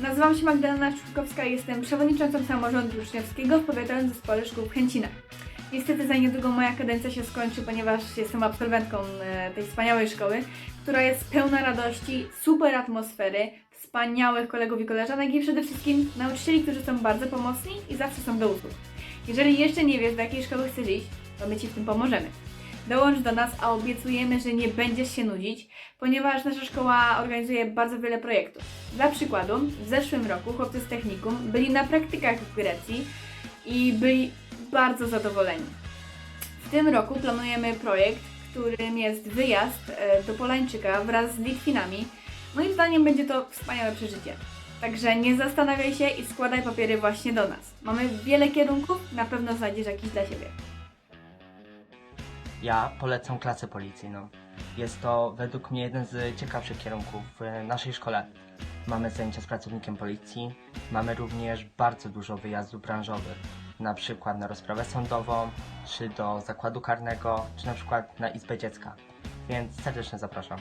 Nazywam się Magdalena Czurkowska i jestem przewodniczącą samorządu uczniowskiego w powiatowym zespole szkół w Chęcinach. Niestety za niedługo moja kadencja się skończy, ponieważ jestem absolwentką e, tej wspaniałej szkoły, która jest pełna radości, super atmosfery, wspaniałych kolegów i koleżanek i przede wszystkim nauczycieli, którzy są bardzo pomocni i zawsze są do usług. Jeżeli jeszcze nie wiesz, do jakiej szkoły chcesz iść, to my Ci w tym pomożemy. Dołącz do nas, a obiecujemy, że nie będziesz się nudzić, ponieważ nasza szkoła organizuje bardzo wiele projektów. Dla przykładu, w zeszłym roku chłopcy z technikum byli na praktykach w Grecji i byli bardzo zadowoleni. W tym roku planujemy projekt, którym jest wyjazd e, do Polańczyka wraz z Litwinami. Moim zdaniem będzie to wspaniałe przeżycie. Także nie zastanawiaj się i składaj papiery właśnie do nas. Mamy wiele kierunków, na pewno znajdziesz jakiś dla siebie. Ja polecam klasę policyjną. Jest to według mnie jeden z ciekawszych kierunków w naszej szkole. Mamy zajęcia z pracownikiem policji, mamy również bardzo dużo wyjazdów branżowych, na przykład na rozprawę sądową, czy do zakładu karnego, czy na przykład na izbę dziecka. Więc serdecznie zapraszam.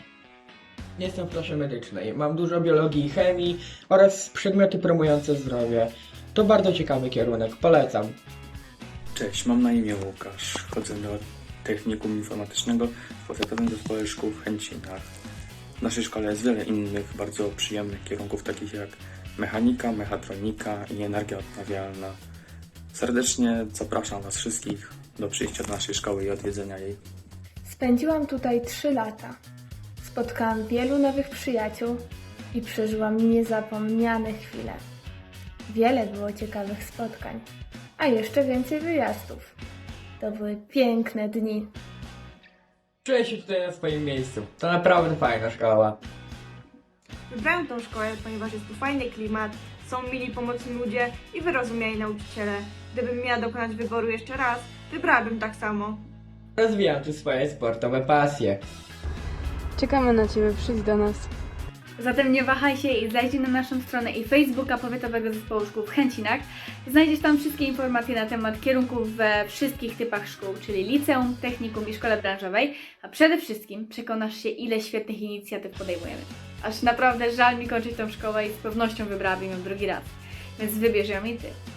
Jestem w klasie medycznej. Mam dużo biologii i chemii oraz przedmioty promujące zdrowie. To bardzo ciekawy kierunek, polecam. Cześć, mam na imię Łukasz. Chodzę do Technikum Informatycznego w Powiatowym Zespole Szkół w Chęcinach. W naszej szkole jest wiele innych bardzo przyjemnych kierunków, takich jak mechanika, mechatronika i energia odnawialna. Serdecznie zapraszam Was wszystkich do przyjścia do naszej szkoły i odwiedzenia jej. Spędziłam tutaj trzy lata. Spotkałam wielu nowych przyjaciół i przeżyłam niezapomniane chwile. Wiele było ciekawych spotkań, a jeszcze więcej wyjazdów. To były piękne dni. Czuję się tutaj na swoim miejscu. To naprawdę fajna szkoła. Wybrałem tą szkołę, ponieważ jest tu fajny klimat, są mili pomocni ludzie i wyrozumiali nauczyciele. Gdybym miała dokonać wyboru jeszcze raz, wybrałabym tak samo. Rozwijam tu swoje sportowe pasje. Czekamy na Ciebie, przyjdź do nas. Zatem nie wahaj się i zajrzyj na naszą stronę i Facebooka Powiatowego Zespołu Szkół w Chęcinach. Znajdziesz tam wszystkie informacje na temat kierunków we wszystkich typach szkół, czyli liceum, technikum i szkole branżowej, a przede wszystkim przekonasz się, ile świetnych inicjatyw podejmujemy. Aż naprawdę żal mi kończyć tą szkołę i z pewnością wybrałabym ją drugi raz. Więc wybierz ją i Ty.